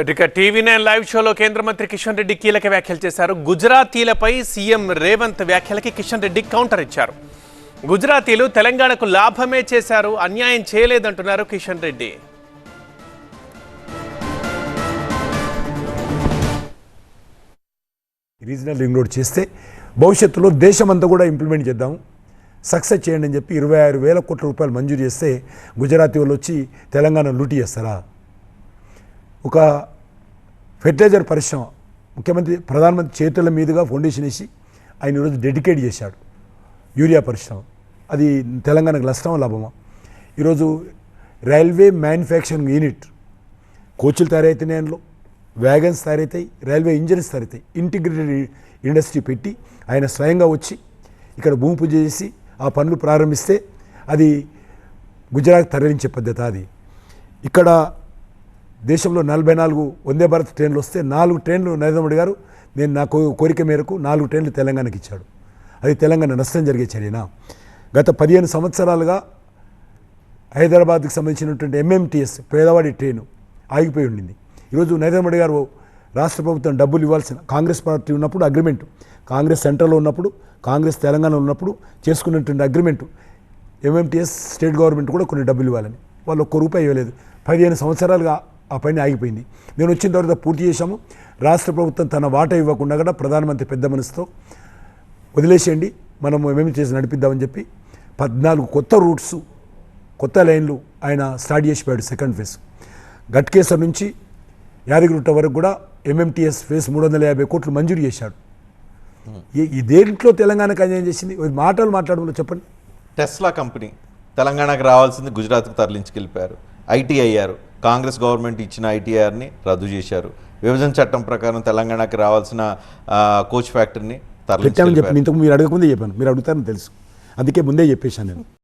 ఇక TV nine live షోలో కేంద్ర మంత్రి కిషన్ రెడ్డి కీలక వ్యాఖ్యలు చేశారు. గుజరాతీలపై సీఎం రేవంత్ వ్యాఖ్యలకి కిషన్ రెడ్డి కౌంటర్ ఇచ్చారు. గుజరాతీలు తెలంగాణకు లాభమే చేశారు అన్యాయం చేయలేదంటున్నారు Kishan Reddy. Regional ring road చేస్తే భవిష్యత్తులో దేశమంతా కూడా ఇంప్లిమెంట్ చేద్దాం. సక్సెస్ చేయండి అని చెప్పి ఇరవై ఆరు వేల కోట్ల రూపాయలు మంజూరు చేస్తే గుజరాతీ వాళ్ళు వచ్చి తెలంగాణ లూటీ చేస్తారా? ఒక ఫెర్టిలైజర్ పరిశ్రమ ముఖ్యమంత్రి ప్రధానమంత్రి చేతుల మీదుగా ఫౌండేషన్ వేసి ఆయన ఈరోజు డెడికేట్ చేశాడు. యూరియా పరిశ్రమ. అది తెలంగాణకు నష్టమా లాభమా? ఈరోజు రైల్వే మ్యానుఫ్యాక్చరింగ్ యూనిట్ కోచ్లు తయారవుతున్నాయి అందులో వ్యాగన్స్ తయారవుతాయి రైల్వే ఇంజన్స్ తయారవుతాయి ఇంటిగ్రేటెడ్ ఇండస్ట్రీ పెట్టి ఆయన స్వయంగా వచ్చి ఇక్కడ భూమి పూజ చేసి ఆ పనులు ప్రారంభిస్తే అది గుజరాత్ తరలించే పద్ధతి అది. ఇక్కడ దేశంలో నలభై నాలుగు వందే భారత్ ట్రైన్లు వస్తే నాలుగు ట్రైన్లు నరేంద్ర మోడీ గారు నేను నా కోరిక మేరకు నాలుగు ట్రైన్లు తెలంగాణకి ఇచ్చాడు. అది తెలంగాణ నష్టం జరిగే చర్యనా? గత పదిహేను సంవత్సరాలుగా హైదరాబాద్కి సంబంధించినటువంటి ఎంఎంటీఎస్ పేదవాడి ట్రైను ఆగిపోయి ఉండింది. ఈరోజు నరేంద్ర మోడీ గారు రాష్ట్ర ప్రభుత్వం డబ్బులు ఇవ్వాల్సిన కాంగ్రెస్ పార్టీ ఉన్నప్పుడు అగ్రిమెంట్ కాంగ్రెస్ సెంట్రల్లో ఉన్నప్పుడు కాంగ్రెస్ తెలంగాణలో ఉన్నప్పుడు చేసుకున్నటువంటి అగ్రిమెంట్ ఎంఎంటీఎస్ స్టేట్ గవర్నమెంట్ కూడా కొన్ని డబ్బులు ఇవ్వాలని. వాళ్ళు ఒక్క రూపాయి ఇవ్వలేదు. పదిహేను సంవత్సరాలుగా ఆ పని ఆగిపోయింది. నేను వచ్చిన తర్వాత పూర్తి చేశాము. రాష్ట్ర ప్రభుత్వం తన వాట ఇవ్వకుండా కూడా ప్రధానమంత్రి పెద్ద మనసుతో వదిలేసేయండి మనం ఏమేమి చేసి నడిపిద్దామని చెప్పి పద్నాలుగు కొత్త రూట్స్ కొత్త లైన్లు ఆయన స్టార్ట్ చేసిపోయాడు సెకండ్ ఫేజ్. గట్కేసర్ నుంచి యాదగిరిగుట్ట వరకు కూడా ఎంఎంటీఎస్ ఫేస్ మూడు వందల యాభై కోట్లు మంజూరు చేశాడు. ఈ- దేంట్లో తెలంగాణకు అన్యాయం చేసింది? మాటలు మాట్లాడమని చెప్పండి. టెస్లా కంపెనీ తెలంగాణకు రావాల్సింది గుజరాత్కు తరలించుకెళ్ళిపోయారు. ఐటీ అయ్యారు. కాంగ్రెస్ గవర్నమెంట్ ఇచ్చిన ఐటీఆర్ని రద్దు చేశారు. విభజన చట్టం ప్రకారం తెలంగాణకి రావాల్సిన కోచ్ ఫ్యాక్టరీని ఇంతకు మీరు అడగకముందే చెప్పాను. మీరు అడుగుతారని తెలుసు. అందుకే ముందే చెప్పేశాను నేను.